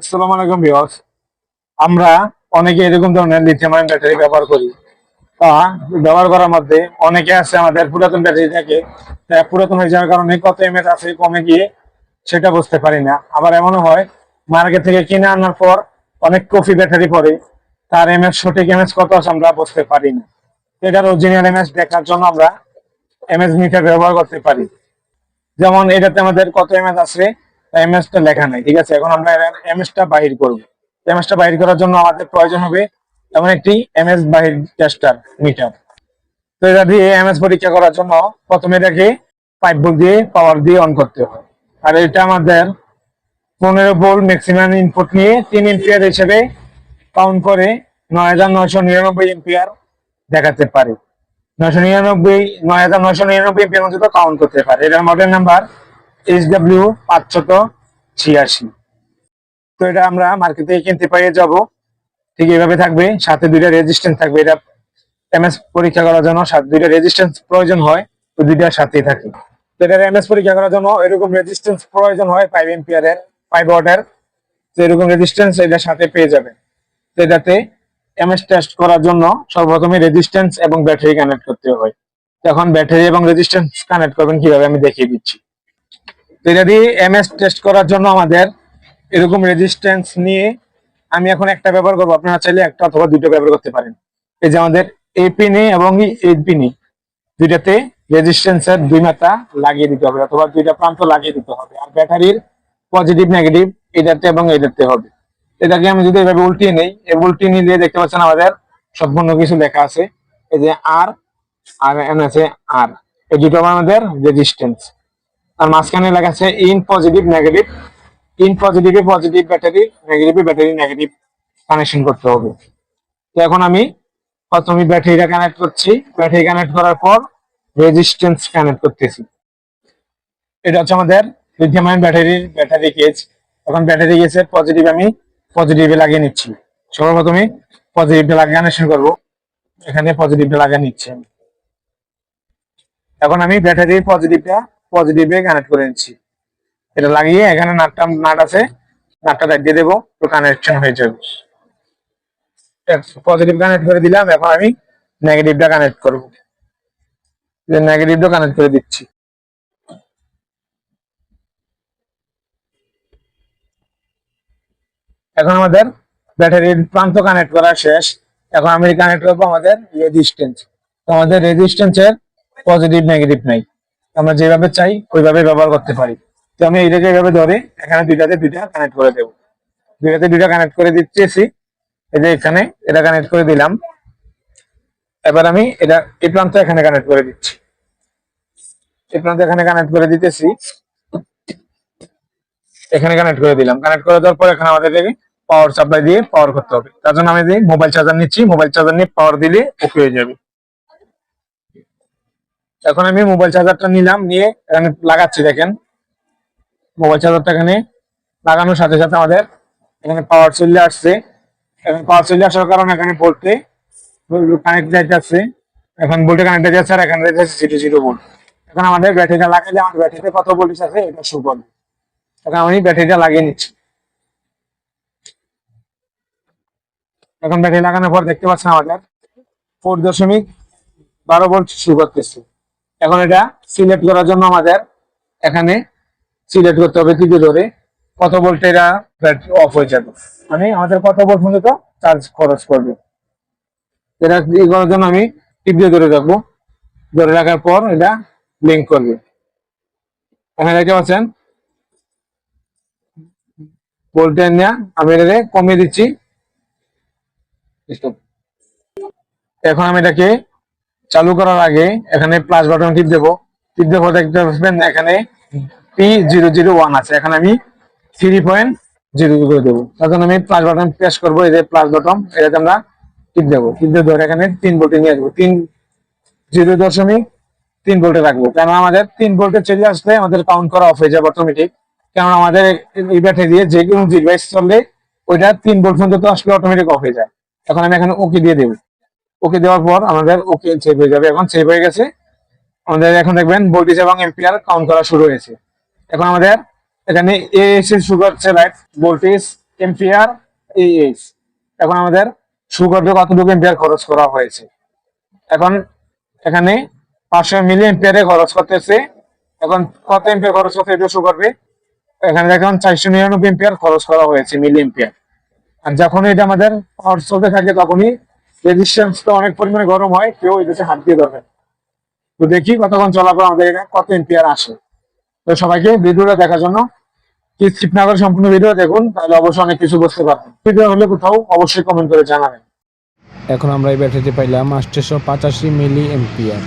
আসসালামু আলাইকুম আমরা অনেকে এরকম ধরনের লিথিয়াম আয়ন ব্যাটারি ব্যবহার করি। তা ব্যবহার করার মধ্যে অনেকে আছে আমাদের পুরাতন ব্যাটারি থাকে। পুরাতন হয়ে যাওয়ার কারণে কত এমএচ আছে, কমে গিয়ে সেটা বুঝতে পারি না। আবার এমনও হয় মার্কেট থেকে কিনে আনার পর অনেক কফি ব্যাটারি পরে তার এমএচ সঠিক এমএচ কত আছে আমরা বুঝতে পারি না। এটার অরিজিনাল এমএচ দেখার জন্য আমরা এমএস মিটার ব্যবহার করতে পারি। যেমন এটাতে আমাদের কত এমএস আছে? এমএস টা লেখা নাই, ঠিক আছে? এখন আমরা এমএস টা বাহির করব। এমএস টা বাহির করার জন্য আমাদের প্রয়োজন হবে এমন একটি এমএস বাহির টেস্টার মিটার তো এটা দিয়ে এমএস পরীক্ষা করার জন্য প্রথমে এটাকে পাইপ দিয়ে পাওয়ার দিয়ে অন করতে হয়। আর এটা আমাদের পনেরো ভোল্ট ম্যাক্সিমাম ইনপুট নিয়ে তিন এম্পিয়ার হিসেবে কাউন্ট করে নয় হাজার নয়শো নিরানব্বই এম্পিয়ার দেখাতে পারে। নয়শো নিরানব্বই, নয় হাজার নয়শো নিরানব্বই এম্পিয়ার পর্যন্ত কাউন্ট করতে পারে। এটার মডেল নাম্বার এইচ ডাব্লিউ পাঁচশত ছিয়াশি। তো এটা আমরা মার্কেট থেকে কিনতে পেয়ে যাব। ঠিক এইভাবে থাকবে, সাথে দুইটা রেজিস্ট্যান্স থাকবে। এটা এমএস পরীক্ষা করার জন্য সাথে দুইটা রেজিস্ট্যান্স প্রয়োজন হয়, তো দুইটার সাথেই থাকে। তো এটার এমএস পরীক্ষা করার জন্য এরকম রেজিস্ট্যান্স প্রয়োজন হয় ফাইভ এম্পিয়ারের ফাইভ ওয়াটের তো এরকম রেজিস্ট্যান্স এটার সাথে পেয়ে যাবে। তো এটাতে এমএস টেস্ট করার জন্য সর্বপ্রথমে রেজিস্ট্যান্স এবং ব্যাটারি কানেক্ট করতে হয় এখন ব্যাটারি এবং রেজিস্ট্যান্স কানেক্ট করবেন কীভাবে আমি দেখিয়ে দিচ্ছি। তো এটা দিয়ে এমএস টেস্ট করার জন্য আমাদের এরকম রেজিস্ট্যান্স নিয়ে আমি এখন একটা ব্যবহার করব। আপনারা চাইলে একটা অথবা দুটো ব্যবহার করতে পারেন। এই যে আমাদের এই পিনে এবং এই পিনে দুইটাতে রেজিস্ট্যান্সের দুই মাথা লাগিয়ে দিতে হবে অথবা দুইটা প্রান্ত লাগিয়ে দিতে হবে। আর ব্যাটারির পজিটিভ নেগেটিভ এটাতে এবং এটাতে হবে। এটাকে আমি যদি এভাবে উল্টিয়ে নেই উল্টিয়ে নিলে দেখতে পাচ্ছেন আমাদের সম্পূর্ণ কিছু লেখা আছে। এই যে আর আর এন আছে আর এই দুটো আমাদের রেজিস্ট্যান্স আর মাঝখানে লেখা আছে ইন পজিটিভ নেগেটিভ ইন পজিটিভে পজিটিভ ব্যাটারি নেগেটিভে ব্যাটারি নেগেটিভ কানেকশন করতে হবে। তো এখন আমি প্রথমে ব্যাটারিটা কানেক্ট করছি। ব্যাটারি কানেক্ট করার পর রেজিস্ট্যান্স কানেক্ট করতেছি। এটা হচ্ছে আমাদের লিথিয়াম আয়ন ব্যাটারির ব্যাটারি কেজ এখন ব্যাটারি কেজের পজিটিভ আমি পজিটিভে লাগিয়ে নিচ্ছি। সর্বপ্রথমে পজিটিভটা লাগিয়ে কানেকশন করব। এখানে পজিটিভটা লাগিয়ে নিচ্ছি। এখন আমি ব্যাটারির পজিটিভটা পজিটিভে কানেক্ট করে নিচ্ছি। এটা লাগিয়ে এখানে নাটটা, নাট আছে, নাটটা লাগিয়ে দেবো, তো কানেকশন হয়ে যাবে। পজিটিভ কানেক্ট করে দিলাম, এখন আমি নেগেটিভটা কানেক্ট করব। নেগেটিভটা কানেক্ট করে দিচ্ছি। এখন আমাদের ব্যাটারির প্রান্ত কানেক্ট করা শেষ। এখন আমি কানেক্ট করব আমাদের রেজিস্ট্যান্স তো আমাদের রেজিস্ট্যান্সের পজিটিভ নেগেটিভ নাই। আমরা যেভাবে চাই, ওইভাবে ব্যবহার করতে পারি। তো আমি এইটাকে এইভাবে ধরে, এখানে দুইটাতে দুইটা কানেক্ট করে দেবো। দুইটাতে দুইটা কানেক্ট করে দিচ্ছি। এই যে এখানে এটা কানেক্ট করে দিলাম। এবার আমি এটা, এই প্রান্ত এখানে কানেক্ট করে দিচ্ছি। এই প্রান্ত এখানে কানেক্ট করে দিতেছি। এখানে কানেক্ট করে দিলাম। কানেক্ট করে দেওয়ার পর এখানে আমাদের পাওয়ার সাপ্লাই দিয়ে পাওয়ার করতে হবে। তার জন্য আমি মোবাইল চার্জার নিচ্ছি মোবাইল চার্জার নিয়ে পাওয়ার দিলে ওকে হয়ে যাবে। এখন আমি মোবাইল চার্জারটা নিলাম, নিয়ে এখানে লাগাচ্ছি, দেখেন। মোবাইল চার্জারটা এখানে লাগানোর সাথে সাথে আমাদের এখানে পাওয়ার চলে আসছে। এখন পাওয়ার চলে আসার কারণে এখানে ভোল্টে কানেক্ট যাইতে আছে। এখন ভোল্টে কানেক্ট যাচ্ছে আর এখানে যাচ্ছে জিরো জিরো ভোল্ট এখন আমাদের ব্যাটারিটা লাগাইলে আমার ব্যাটারিতে কত ভোল্টেজ আছে এটা শো করবে। এখন আমি ব্যাটারিটা লাগিয়ে নিচ্ছি। এখন ব্যাটারি লাগানোর পর দেখতে পাচ্ছেন আমাদের ফোর দশমিক বারো ভোল্ট শুরু করতেছে। এখন এটা সিলেক্ট করার জন্য আমাদের এখানে সিলেক্ট করতে হবে টিপে ধরে। কত ভোল্টে এটা ব্যাটারি অফ হয়ে যাবে। মানে আমাদের কত ভোল্ট পর্যন্ত চার্জ খরচ করবে। এটা ই করার জন্য আমি টিপ ধরে রাখব। ধরে রাখার পর এটা ব্লিঙ্ক করবে। এখানে দেখতে পাচ্ছেন? ভোল্টেজ নেওয়া আমি এটাকে কমিয়ে দিচ্ছি। এখন আমি এটাকে চালু করার আগে এখানে প্লাস বাটন টিপ দেবো। টিপ দেবো দেখতে পাচ্ছেন এখানে পি জিরো জিরো ওয়ান আছে। এখানে আমি থ্রি পয়েন্ট জিরো করে দেবো। তখন আমি প্লাস বাটন প্রেস করব, এই যে প্লাস বাটন এটাতে আমরা টিপ দেবো। টিপ দিয়ে ধরে এখানে তিন ভোল্টে নিয়ে আসব। তিন জিরো দশমিক তিন ভোল্টে রাখব। কারণ আমাদের তিন ভোল্টে চলে আসলে আমাদের কাউন্ট করা অফ হয়ে যাবে অটোমেটিক কারণ আমাদের এই ব্যাটারি দিয়ে যে কোনো ডিভাইস চললে ওইটা তিন ভোল্ট পর্যন্ত আসলে অটোমেটিক অফ হয়ে যায়। এখন আমি এখানে ওকে দিয়ে দেবো। ওকে দেওয়ার পর আমাদের ওকে সেভ হয়ে যাবে। এখন সেভ হয়ে গেছে। আমাদের এখন দেখবেন ভোল্টেজ এবং এম্পিয়ার কাউন্ট করা শুরু হয়েছে। এখন আমাদের এখানে এ এসে শুরু হচ্ছে লাইট ভোল্টেজ এম্পিয়ার এইচ এখন আমাদের শু করবে কতটুকু এম্পিয়ার খরচ করা হয়েছে? এখন এখানে পাঁচশো মিলি এম্পিয়ারে খরচ করতেছে। এখন কত এম্পিয়ার খরচ করতে এটা শু করবে এখানে দেখুন, চারশো নিরানব্বই এম্পিয়ার খরচ করা হয়েছে মিলি এম্পিয়ার আর যখন এটা আমাদের খরচ চলতে থাকে, তখনই রেজিস্ট্যান্সটা অনেক পরিমাণে গরম হয়, কেউ এদেশে হাত দিয়ে ধরবে তো দেখি কতক্ষণ চলা পর আমাদের এখানে, কত এম্পিয়ার আসে। তো সবাইকে ভিডিওটা দেখার জন্য স্কিপ না করে সম্পূর্ণ ভিডিও দেখুন, তাহলে অবশ্যই অনেক কিছু বুঝতে পারবেন। ভিডিও হলে কোথাও অবশ্যই কমেন্ট করে জানাবেন। এখন আমরা এই ব্যাটারিতে পাইলাম আটশো পঁচাশি মিলি এম্পিয়ার।